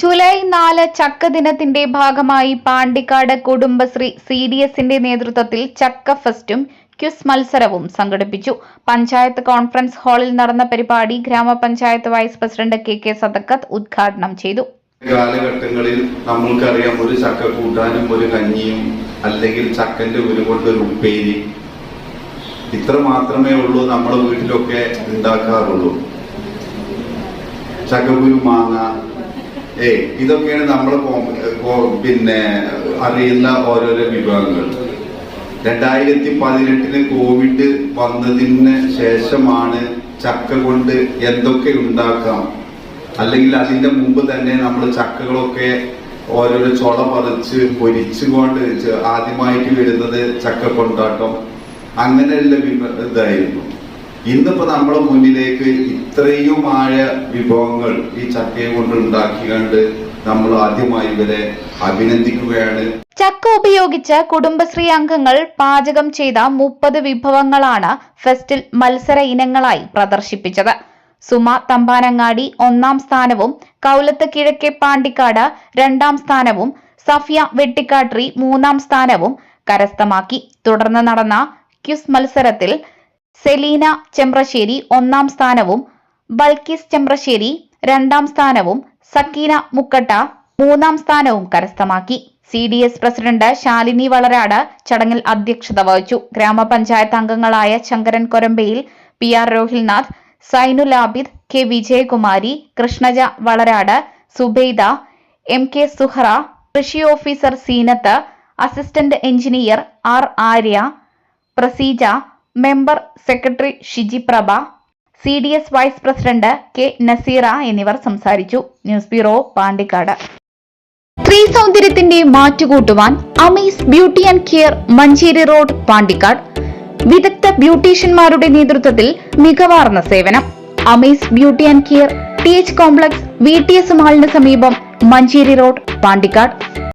July നാല് ചക്ക ദിനത്തിന്റെ ഭാഗമായി പാണ്ടിക്കാട് കുടുംബശ്രീ സി ഡി എസിന്റെ നേതൃത്വത്തിൽ ചക്ക ഫെസ്റ്റും ക്യുസ് മത്സരവും സംഘടിപ്പിച്ചു. പഞ്ചായത്ത് കോൺഫറൻസ് ഹാളിൽ നടന്ന പരിപാടി ഗ്രാമപഞ്ചായത്ത് vice president K K Sadakkath ഉദ്ഘാടനം ചെയ്തു. കാലഘട്ടങ്ങളിൽ നമ്മൾക്കറിയാം ഒരു ചക്ക കൂട്ടാനും ഒരു കഞ്ഞിയും അല്ലെങ്കിൽ ചക്കന്റെ ഒരു കൊണ്ട് ഒരു ഉപ്പേരി. ഇത്ര മാത്രമേ ഉള്ളൂ നമ്മുടെ വീട്ടിലൊക്കെ ഉണ്ടാക്കാറുള്ളൂ. ചക്കക്കുരു മാങ്ങ ഏ ഇതൊക്കെയാണ് കോ- പിന്നെ അറിയുന്ന ഓരോരോ വിഭാഗങ്ങൾ. രണ്ടായിരത്തി പതിനെട്ടിന് കോവിഡ് വന്നതിന് ശേഷമാണ് ചക്ക കൊണ്ട് എന്തൊക്കെ ഉണ്ടാക്കാം. അല്ലെങ്കിൽ അതിന്റെ മുമ്പ് തന്നെ നമ്മൾ ചക്കകളൊക്കെ ഓരോരോ ചൊള പറിച്ച് പൊരിച്ചുകൊണ്ട് ആദ്യമായിട്ട് വരുന്നത് ചക്ക കൊണ്ടാട്ടം അങ്ങനെയുള്ള ഇതായിരുന്നു. ഇന്നിപ്പോ നമ്മുടെ മുന്നിലേക്ക് ഇത്രയും ഇത്രയുമായ വിഭവങ്ങൾ ഈ ചക്കയെ കൊണ്ട് ഉണ്ടാക്കിക്കൊണ്ട് നമ്മൾ ആദ്യമായി ഇവരെ അഭിനന്ദിക്കുകയാണ്. ചക്ക ഉപയോഗിച്ച് കുടുംബശ്രീ അംഗങ്ങൾ പാചകം ചെയ്ത മുപ്പത് വിഭവങ്ങളാണ് ഫെസ്റ്റിൽ മത്സര ഇനങ്ങളായി പ്രദർശിപ്പിച്ചത്. സുമ തമ്പാനങ്ങാടി ഒന്നാം സ്ഥാനവും കൗലത്ത് കിഴക്കെ പാണ്ടിക്കാട് രണ്ടാം സ്ഥാനവും സഫിയ വെട്ടിക്കാട്രി മൂന്നാം സ്ഥാനവും കരസ്ഥമാക്കി. തുടർന്ന് നടന്ന ക്യുസ് മത്സരത്തിൽ സെലീന ചെമ്പ്രശ്ശേരി ഒന്നാം സ്ഥാനവും ബൽക്കിസ് ചെമ്പ്രശ്ശേരി രണ്ടാം സ്ഥാനവും സക്കീന മുക്കട്ട മൂന്നാം സ്ഥാനവും കരസ്ഥമാക്കി. C D S president Shalini Valarad ചടങ്ങിൽ അധ്യക്ഷത വഹിച്ചു. ഗ്രാമപഞ്ചായത്ത് അംഗങ്ങളായ Sankaran Korambayil P R Rohilnath Zainul Abid K Vijayakumari Krishnaja Valarad Subaida M K Suhara കൃഷി officer Seenath assistant engineer R Arya Praseeja member secretary Shiji Prabha C D S vice president K Naseera എന്നിവർ സംസാരിച്ചു. News bureau Pandikkad. സ്ത്രീ സൗന്ദര്യത്തിന്റെ മാറ്റുകൂട്ടുവാൻ Amees beauty and care Manjeri road Pandikkad. വിദഗ്ധ ബ്യൂട്ടീഷ്യന്മാരുടെ നേതൃത്വത്തിൽ മികവാർന്ന സേവനം. Amees beauty and care T H complex V T S മാളിന് സമീപം മഞ്ചേരി റോഡ് പാണ്ടിക്കാട്.